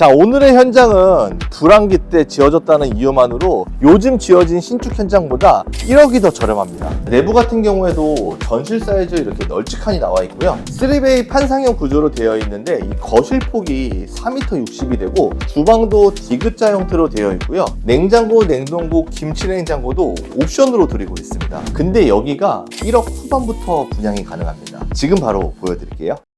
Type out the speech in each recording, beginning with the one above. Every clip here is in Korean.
자 오늘의 현장은 불황기 때 지어졌다는 이유만으로 요즘 지어진 신축 현장보다 1억이 더 저렴합니다. 내부 같은 경우에도 전실 사이즈 이렇게 널찍하니 나와 있고요. 3베이 판상형 구조로 되어 있는데 이 거실 폭이 4m 60이 되고 주방도 디귿자 형태로 되어 있고요. 냉장고, 냉동고, 김치 냉장고도 옵션으로 드리고 있습니다. 근데 여기가 1억 후반부터 분양이 가능합니다. 지금 바로 보여드릴게요. 자,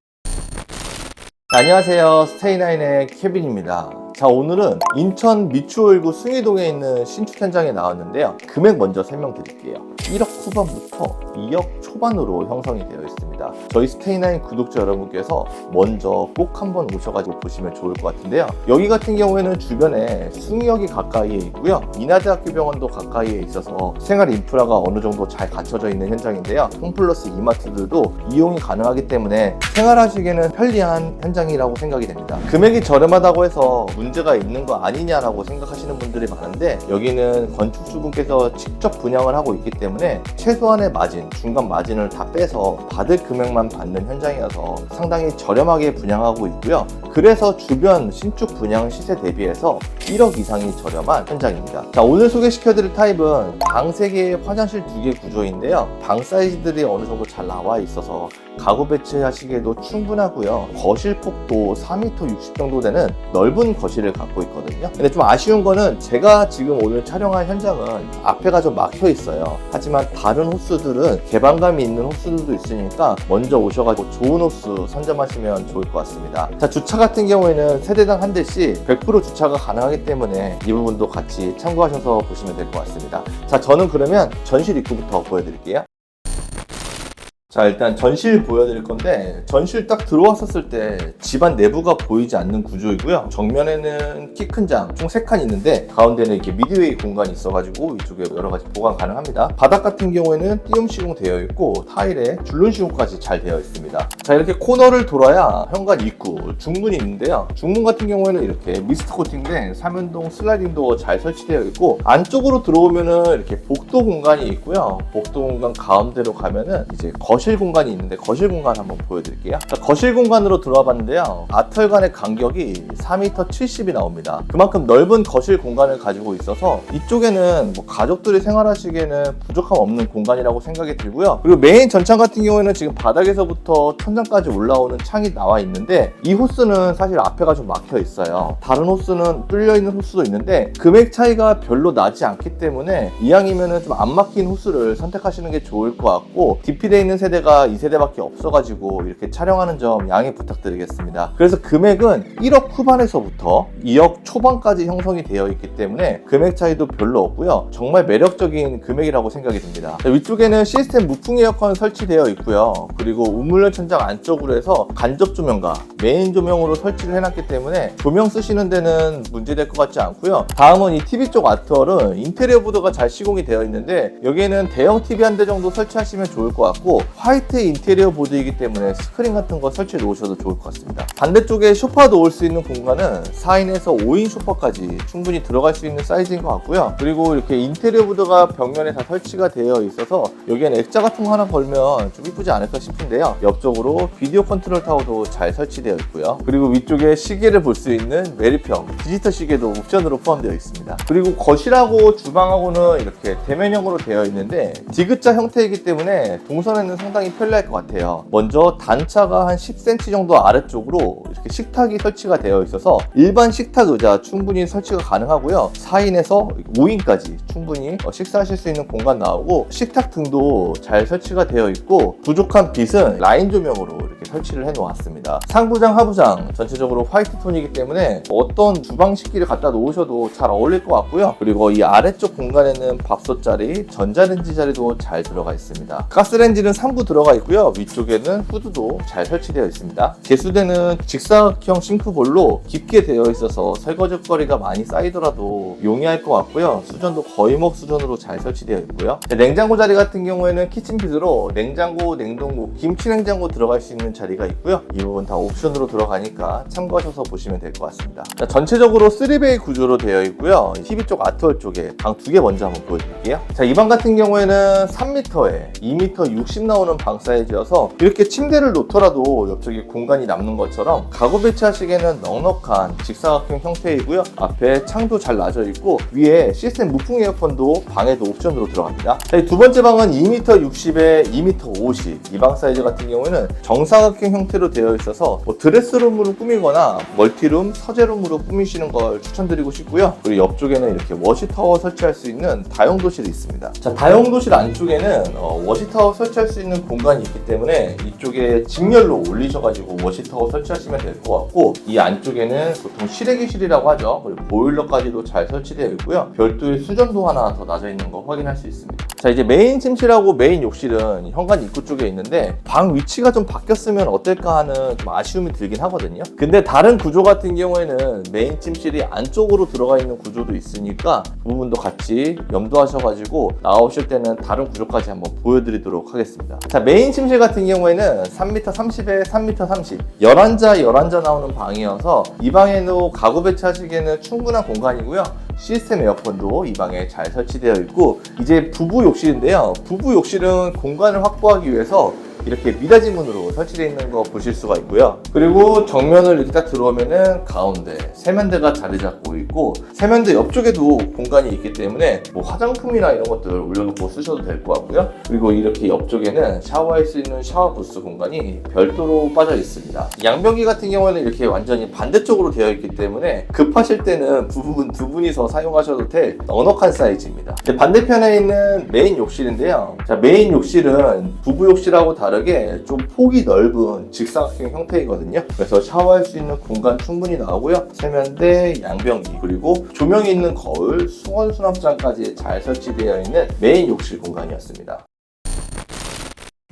안녕하세요. 스테이나인의 케빈입니다. 자, 오늘은 인천 미추홀구 숭이동에 있는 신축 현장에 나왔는데요. 금액 먼저 설명드릴게요. 1억 후반부터 2억 초반으로 형성이 되어 있습니다. 저희 스테이나인 구독자 여러분께서 먼저 꼭 한번 오셔가지고 보시면 좋을 것 같은데요. 여기 같은 경우에는 주변에 숭이역이 가까이에 있고요. 인하대학교 병원도 가까이에 있어서 생활 인프라가 어느 정도 잘 갖춰져 있는 현장인데요. 홈플러스 이마트들도 이용이 가능하기 때문에 생활하시기에는 편리한 현장이라고 생각이 됩니다. 금액이 저렴하다고 해서 문제가 있는 거 아니냐라고 생각하시는 분들이 많은데 여기는 건축주분께서 직접 분양을 하고 있기 때문에 최소한의 마진, 중간 마진을 다 빼서 받을 금액만 받는 현장이어서 상당히 저렴하게 분양하고 있고요. 그래서 주변 신축 분양 시세 대비해서 1억 이상이 저렴한 현장입니다. 자, 오늘 소개시켜 드릴 타입은 방 3개, 화장실 2개 구조인데요. 방 사이즈들이 어느 정도 잘 나와 있어서 가구 배치하시기에도 충분하고요. 거실 폭도 4m 60 정도 되는 넓은 거실을 갖고 있거든요. 근데 좀 아쉬운 거는 제가 지금 오늘 촬영한 현장은 앞에가 좀 막혀 있어요. 하지만 다른 호수들은 개방감이 있는 호수들도 있으니까 먼저 오셔가지고 좋은 호수 선점하시면 좋을 것 같습니다. 자, 주차 같은 경우에는 세대당 한 대씩 100% 주차가 가능하기 때문에 이 부분도 같이 참고하셔서 보시면 될 것 같습니다. 자, 저는 그러면 전실 입구부터 보여드릴게요. 자 일단 전실 보여드릴 건데 전실 딱 들어왔었을 때 집안 내부가 보이지 않는 구조이고요. 정면에는 키 큰 장 총 3칸 있는데 가운데는 이렇게 미드웨이 공간이 있어가지고 이쪽에 여러 가지 보관 가능합니다. 바닥 같은 경우에는 띄움 시공 되어 있고 타일에 줄눈 시공까지 잘 되어 있습니다. 자 이렇게 코너를 돌아야 현관 입구 중문이 있는데요. 중문 같은 경우에는 이렇게 미스트 코팅된 삼연동 슬라이딩 도어 잘 설치되어 있고 안쪽으로 들어오면은 이렇게 복도 공간이 있고요. 복도 공간 가운데로 가면은 이제 거실 거실 공간이 있는데 거실 공간 한번 보여드릴게요. 자, 거실 공간으로 들어와 봤는데요. 아틀 간의 간격이 4m 70이 나옵니다. 그만큼 넓은 거실 공간을 가지고 있어서 이쪽에는 뭐 가족들이 생활하시기에는 부족함 없는 공간이라고 생각이 들고요. 그리고 메인 전창 같은 경우에는 지금 바닥에서부터 천장까지 올라오는 창이 나와 있는데 이 호스는 사실 앞에가 좀 막혀 있어요. 다른 호스는 뚫려 있는 호스도 있는데 금액 차이가 별로 나지 않기 때문에 이왕이면은 좀 안 막힌 호스를 선택하시는 게 좋을 것 같고 DP되어 있는 세대 세대가 2세대밖에 없어가지고 이렇게 촬영하는 점 양해 부탁드리겠습니다. 그래서 금액은 1억 후반에서부터 2억 초반까지 형성이 되어 있기 때문에 금액 차이도 별로 없고요. 정말 매력적인 금액이라고 생각이 듭니다. 위쪽에는 시스템 무풍 에어컨 설치되어 있고요. 그리고 우물연 천장 안쪽으로 해서 간접 조명과 메인 조명으로 설치를 해놨기 때문에 조명 쓰시는 데는 문제될 것 같지 않고요. 다음은 이 TV 쪽 아트월은 인테리어 보드가 잘 시공이 되어 있는데 여기에는 대형 TV 한 대 정도 설치하시면 좋을 것 같고 화이트 인테리어 보드이기 때문에 스크린 같은 거 설치해 놓으셔도 좋을 것 같습니다. 반대쪽에 소파 놓을 수 있는 공간은 4인에서 5인 소파까지 충분히 들어갈 수 있는 사이즈인 것 같고요. 그리고 이렇게 인테리어 보드가 벽면에 다 설치가 되어 있어서 여기에는 액자 같은 거 하나 걸면 좀 이쁘지 않을까 싶은데요. 옆쪽으로 비디오 컨트롤 타워도 잘 설치되어 있고요. 그리고 위쪽에 시계를 볼 수 있는 메리평 디지털 시계도 옵션으로 포함되어 있습니다. 그리고 거실하고 주방하고는 이렇게 대면형으로 되어 있는데 디귿자 형태이기 때문에 동선에는 상당히 편리할 것 같아요. 먼저 단차가 한 10cm 정도 아래쪽으로 이렇게 식탁이 설치가 되어 있어서 일반 식탁 의자 충분히 설치가 가능하고요. 4인에서 5인까지 충분히 어, 식사하실 수 있는 공간 나오고 식탁 등도 잘 설치가 되어 있고 부족한 빛은 라인 조명으로 이렇게 설치를 해 놓았습니다. 상부장, 하부장 전체적으로 화이트 톤이기 때문에 어떤 주방 식기를 갖다 놓으셔도 잘 어울릴 것 같고요. 그리고 이 아래쪽 공간에는 밥솥 자리, 전자레인지 자리도 잘 들어가 있습니다. 가스레인지는 3구 들어가 있고요. 위쪽에는 후드도 잘 설치되어 있습니다. 개수대는 직사각형 싱크볼로 깊게 되어 있어서 설거지거리가 많이 쌓이더라도 용이할 것 같고요. 수전도 거의 목 수전으로 잘 설치되어 있고요. 냉장고 자리 같은 경우에는 키친핏으로 냉장고, 냉동고, 김치 냉장고 들어갈 수 있는 자리가 있고요. 이 부분 다 옵션으로 들어가니까 참고하셔서 보시면 될 것 같습니다. 자, 전체적으로 3베이 구조로 되어 있고요. TV 쪽 아트월 쪽에 방 두 개 먼저 한번 보여드릴게요. 자, 이 방 같은 경우에는 3m에 2m 60 나오는 나오는 방 사이즈여서 이렇게 침대를 놓더라도 옆쪽에 공간이 남는 것처럼 가구 배치하시기에는 넉넉한 직사각형 형태이고요. 앞에 창도 잘 나져 있고 위에 시스템 무풍 에어컨도 방에도 옵션으로 들어갑니다. 자, 이두 번째 방은 2m 60에 2m 50. 이 방 사이즈 같은 경우에는 정사각형 형태로 되어 있어서 뭐 드레스룸으로 꾸미거나 멀티룸, 서재룸으로 꾸미시는 걸 추천드리고 싶고요. 그리고 옆쪽에는 이렇게 워시타워 설치할 수 있는 다용도실이 있습니다. 자, 다용도실 안쪽에는 어, 워시타워 설치할 수 있는 공간이 있기 때문에 이쪽에 직렬로 올리셔가지고 워시타워 설치하시면 될 것 같고 이 안쪽에는 보통 실외기실이라고 하죠. 그리고 보일러까지도 잘 설치되어 있고요. 별도의 수전도 하나 더 낮아 있는 거 확인할 수 있습니다. 자 이제 메인 침실하고 메인 욕실은 현관 입구 쪽에 있는데 방 위치가 좀 바뀌었으면 어떨까 하는 좀 아쉬움이 들긴 하거든요. 근데 다른 구조 같은 경우에는 메인 침실이 안쪽으로 들어가 있는 구조도 있으니까 그 부분도 같이 염두하셔가지고 나오실 때는 다른 구조까지 한번 보여드리도록 하겠습니다. 자 메인 침실 같은 경우에는 3m 30에 3m 30 11자 11자 나오는 방이어서 이 방에도 가구 배치하시기에는 충분한 공간이고요. 시스템 에어컨도 이 방에 잘 설치되어 있고 이제 부부 욕실인데요. 부부 욕실은 공간을 확보하기 위해서 이렇게 미닫이 문으로 설치되어 있는 거 보실 수가 있고요. 그리고 정면을 이렇게 딱 들어오면은 가운데 세면대가 자리 잡고 있고 세면대 옆쪽에도 공간이 있기 때문에 뭐 화장품이나 이런 것들 올려놓고 쓰셔도 될 것 같고요. 그리고 이렇게 옆쪽에는 샤워할 수 있는 샤워 부스 공간이 별도로 빠져 있습니다. 양변기 같은 경우에는 이렇게 완전히 반대쪽으로 되어 있기 때문에 급하실 때는 부분 두 분이서 사용하셔도 될 넉넉한 사이즈입니다. 반대편에 있는 메인 욕실인데요. 자, 메인 욕실은 부부 욕실하고 다 르게 좀 폭이 넓은 직사각형 형태이거든요. 그래서 샤워할 수 있는 공간 충분히 나오고요. 세면대, 양변기, 그리고 조명이 있는 거울, 수건 수납장까지 잘 설치되어 있는 메인 욕실 공간이었습니다.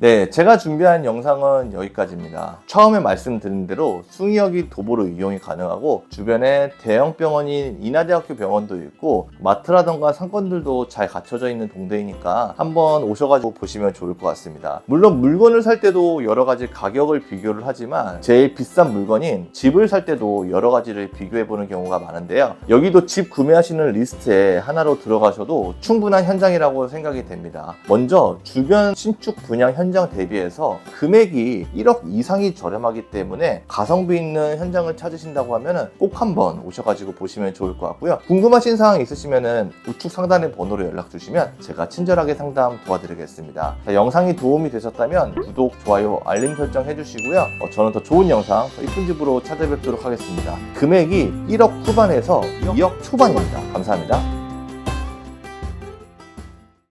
네, 제가 준비한 영상은 여기까지입니다. 처음에 말씀드린 대로 숭이역이 도보로 이용이 가능하고 주변에 대형 병원인 인하대학교 병원도 있고 마트라던가 상권들도 잘 갖춰져 있는 동네이니까 한번 오셔가지고 보시면 좋을 것 같습니다. 물론 물건을 살 때도 여러 가지 가격을 비교를 하지만 제일 비싼 물건인 집을 살 때도 여러 가지를 비교해 보는 경우가 많은데요. 여기도 집 구매하시는 리스트에 하나로 들어가셔도 충분한 현장이라고 생각이 됩니다. 먼저 주변 신축 분양 현장 대비해서 금액이 1억 이상이 저렴하기 때문에 가성비 있는 현장을 찾으신다고 하면 꼭 한번 오셔가지고 보시면 좋을 것 같고요. 궁금하신 사항 있으시면 우측 상단의 번호로 연락 주시면 제가 친절하게 상담 도와드리겠습니다. 자, 영상이 도움이 되셨다면 구독, 좋아요, 알림 설정 해주시고요. 어, 저는 더 좋은 영상, 더 이쁜 집으로 찾아뵙도록 하겠습니다. 금액이 1억 후반에서 2억 초반입니다. 감사합니다.